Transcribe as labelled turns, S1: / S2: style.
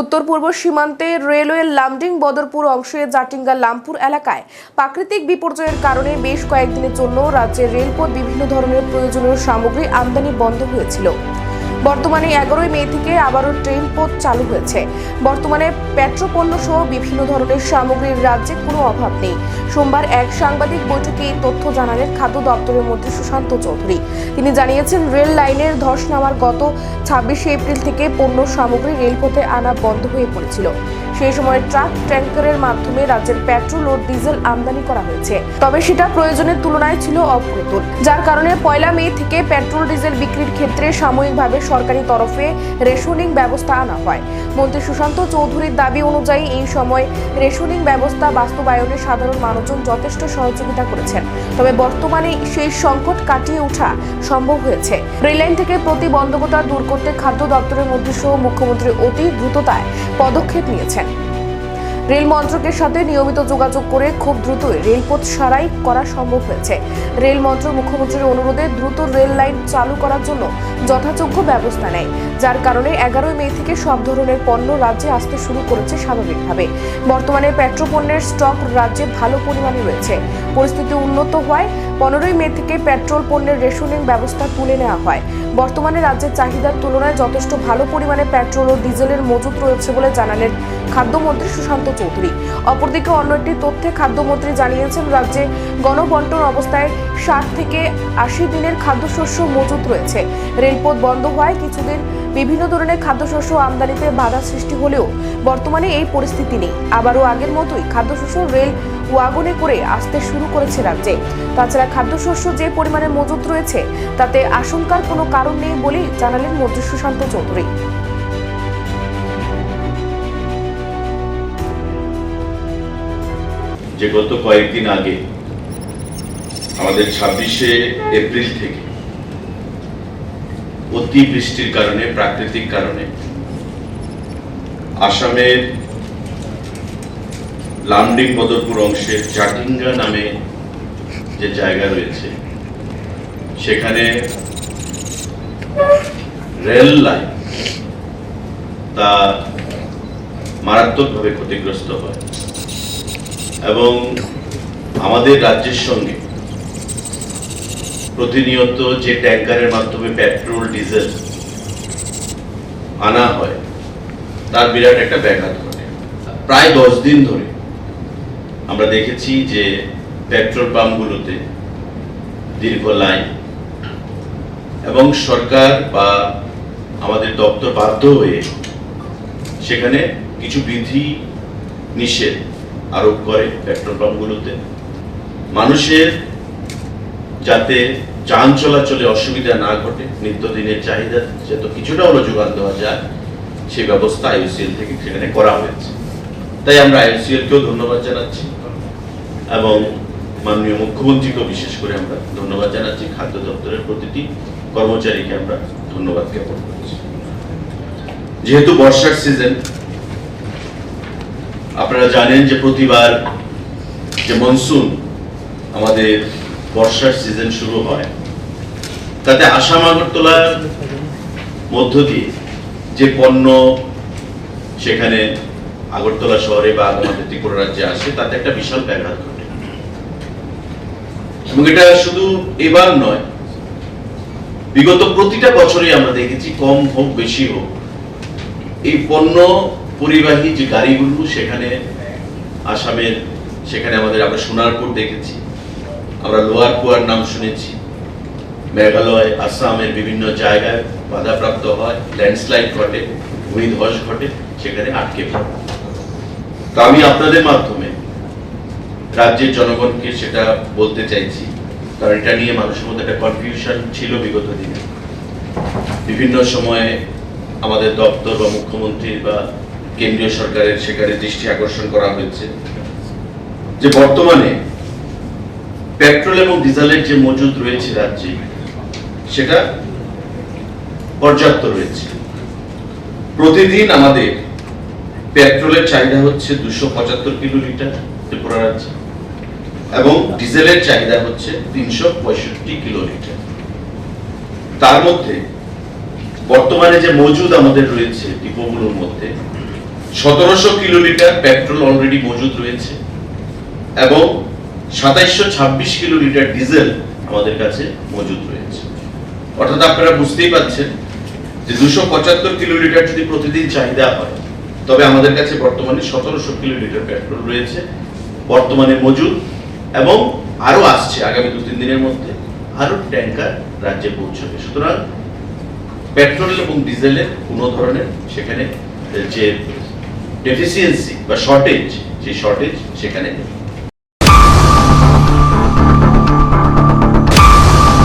S1: উত্তর পূর্ব সীমান্তে রেলওয়ের লামডিং বদরপুর অংশে জাটিঙ্গা লামপুর এলাকায় প্রাকৃতিক বিপর্যয়ের কারণে বেশ কয়েকদিনের জন্য রাজ্যের রেলপথ বিভিন্ন ধরনের প্রয়োজনীয় সামগ্রী আমদানি বন্ধ হয়েছিল। বর্তমানে এগারোই মে থেকে আবারও ট্রেন পথ চালু হয়েছে। বর্তমানে পেট্রোপণ্য সহ বিভিন্ন ধরনের সামগ্রীর রাজ্যে কোনো অভাব নেই। সোমবার এক সাংবাদিক বৈঠকে এই তথ্য জানালেন খাদ্য দপ্তরের মধ্যে সুশান্ত চৌধুরী। তিনি জানিয়েছেন, রেল লাইনের ধস নামার গত ছাব্বিশে এপ্রিল থেকে পণ্য সামগ্রী রেলপথে আনা বন্ধ হয়ে পড়েছিল। সেই সময় ট্রাক ট্যাঙ্কারের মাধ্যমে রাজ্যের পেট্রোল ও ডিজেল আমদানি করা হয়েছে। তবে সেটা প্রয়োজনের তুলনায় ছিল অপ্রতুল, যার কারণে পয়লা মে থেকে পেট্রোল ডিজেল বিক্রির ক্ষেত্রে সাময়িকভাবে সরকারি তরফে রেশনিং ব্যবস্থা আনা হয়। মন্ত্রী সুশান্ত চৌধুরীর দাবি অনুযায়ী এই সময় রেশনিং ব্যবস্থা বাস্তবায়নে সাধারণ মানুষজন যথেষ্ট সহযোগিতা করেছেন। তবে বর্তমানে সেই সংকট কাটিয়ে ওঠা সম্ভব হয়েছে। রেললাইন থেকে প্রতিবন্ধকতা দূর করতে খাদ্য দপ্তরের মন্ত্রী সহ মুখ্যমন্ত্রী অতি দ্রুততায় পদক্ষেপ নিয়েছেন। রেল মন্ত্রকের সাথে নিয়মিত যোগাযোগ করে খুব দ্রুত রেলপথ সারাই করা সম্ভব হয়েছে। রেল মন্ত্র মুখ্যমন্ত্রীর অনুরোধে দ্রুত রেল লাইন চালু করার জন্য যথাযোগ্য ব্যবস্থা নেয়, যার কারণে এগারোই মে থেকে সব ধরনের পণ্য রাজ্যে আসতে শুরু করেছে স্বাভাবিকভাবে। বর্তমানে পেট্রোপণ্যের স্টক রাজ্যে ভালো পরিমাণে রয়েছে। পরিস্থিতি উন্নত হওয়ায় পনেরোই মে থেকে পেট্রোল পণ্যের রেশনিং ব্যবস্থা তুলে নেওয়া হয়। বর্তমানে রাজ্যের চাহিদার তুলনায় যথেষ্ট ভালো পরিমাণে পেট্রোল ও ডিজেলের মজুত রয়েছে বলে জানালেন খাদ্যমন্ত্রী সুশান্ত চৌধুরী। অপরদিকে অন্য একটি তথ্যে খাদ্যমন্ত্রী জানিয়েছেন, রাজ্যে গণবন্টন অবস্থায় ষাট থেকে আশি দিনের খাদ্যশস্য মজুত রয়েছে। রেলপথ বন্ধ হওয়ায় কিছুদিন বিভিন্ন ধরনের খাদ্যশস্য আমদানিতে বাধা সৃষ্টি হলেও বর্তমানে এই পরিস্থিতি নেই। আবারও আগের মতোই খাদ্যশস্য রেল ওয়াগনে করে আসতে শুরু করেছে রাজ্যে। তাছাড়া খাদ্যশস্য যে পরিমাণে মজুত রয়েছে, তাতে আশঙ্কার কোনো কারণ নেই বলেই জানালেন মন্ত্রী সুশান্ত চৌধুরী।
S2: যে গত কয়েকদিন আগে, আমাদের ছাব্বিশে এপ্রিল থেকে অতি বৃষ্টির কারণে, প্রাকৃতিক কারণে, আসামের লামডিং বদরপুর অংশের জাটিঙ্গা নামে যে জায়গা রয়েছে, সেখানে রেল লাইন তা মারাত্মকভাবে ক্ষতিগ্রস্ত হয়। এবং আমাদের রাজ্যের সঙ্গে প্রতিনিয়ত যে ট্যাঙ্কারের মাধ্যমে পেট্রোল, ডিজেল আনা হয়, তার বিরাট একটা ব্যাঘাত ঘটে। প্রায় দশ দিন ধরে আমরা দেখেছি যে পেট্রোল পাম্পগুলোতে দীর্ঘ লাইন এবং সরকার বা আমাদের দপ্তর বাধ্য হয়ে সেখানে কিছু বিধি নিষেধ আরোপ করে পেট্রোল পাম্পগুলোতে। মানুষের যাতে যান চলাচলে অসুবিধা না ঘটে, নিত্যদিনের চাহিদা যাতে কিছুটা হলো যোগান দেওয়া যায় সেই ব্যবস্থা আইওসিএল থেকে সেখানে করা হয়েছে। তাই আমরা আইওসিএল কেও ধন্যবাদ জানাচ্ছি এবং মাননীয় মুখ্যমন্ত্রীকেও বিশেষ করে আমরা ধন্যবাদ জানাচ্ছি, খাদ্য দপ্তরের প্রতিটি কর্মচারীকে আমরা ধন্যবাদ জ্ঞাপন করছি। যেহেতু বর্ষার সিজন আপনারা জানেন যে প্রতিবার যে মনসুন আমাদের বর্ষার সিজন শুরু হয়। তাতে আসাম আগরতলার মধ্য দিয়ে যে পণ্য সেখানে আগরতলা শহরে বা আমাদের ত্রিপুরা রাজ্যে আসে, তাতে একটা বিশাল ব্যাঘাত ঘটে। এবং এটা শুধু এবার নয়, বিগত প্রতিটা বছরই আমরা দেখেছি কম হোক, বেশি হোক, এই পণ্য পরিবাহী যে গাড়িগুলো সেখানে আসামের, সেখানে আমাদের আমরা সোনারপুর দেখেছি আমরা লোয়ার কুয়ার নাম শুনেছি। মেঘালয়, আসামের বিভিন্ন জায়গায় বাধাপ্রাপ্ত হয় ল্যান্ডস্লাইড ঘটে, ভূমিধস ঘটে, সেখানে আটকে পড়ে। তো আমি আপনাদের মাধ্যমে রাজ্যের জনগণকে সেটা বলতে চাইছি, কারণ এটা নিয়ে মানুষের মধ্যে একটা কনফিউশন ছিল বিগত দিনে। বিভিন্ন সময়ে আমাদের দপ্তর বা মুখ্যমন্ত্রী বা কেন্দ্রীয় সরকারের সেখানে দৃষ্টি আকর্ষণ করা হয়েছে। যে বর্তমানে পেট্রোল এবং ডিজেলের যে মজুদ রয়েছে রাজ্যে, সেটা পর্যাপ্ত রয়েছে। প্রতিদিন আমাদের পেট্রোলের চাহিদা হচ্ছে দুশো পঁচাত্তর কিলো লিটার ত্রিপুরা রাজ্যে, এবং ডিজেলের চাহিদা হচ্ছে তিনশো পঁয়ষট্টি কিলো লিটার তার মধ্যে বর্তমানে যে মজুদ আমাদের রয়েছে ডিপোগুলোর মধ্যে, সতেরোশো কিলোলিটার পেট্রোল অলরেডি মজুদ রয়েছে, এবং সাতাইশশো ছাব্বিশ কিলোলিটার ডিজেল আমাদের কাছে মজুদ রয়েছে। অর্থাৎ আপনারা বুঝতেই পাচ্ছেন যে দুশো পঁচাত্তর কিলোলিটার যদি প্রতিদিন চাহিদা হয়, তবে আমাদের কাছে বর্তমানে সতেরোশো কিলোলিটার পেট্রোল রয়েছে, বর্তমানে মজুদ এবং আরও আসছে আগামী দু তিন দিনের মধ্যে আরও ট্যাঙ্কার রাজ্যে পৌঁছবে। সুতরাং পেট্রোল এবং ডিজেলের কোনো ধরনের সেখানে যে ডেফিসিয়েন্সি বা শর্টেজ সেই শর্টেজ সেখানে নেই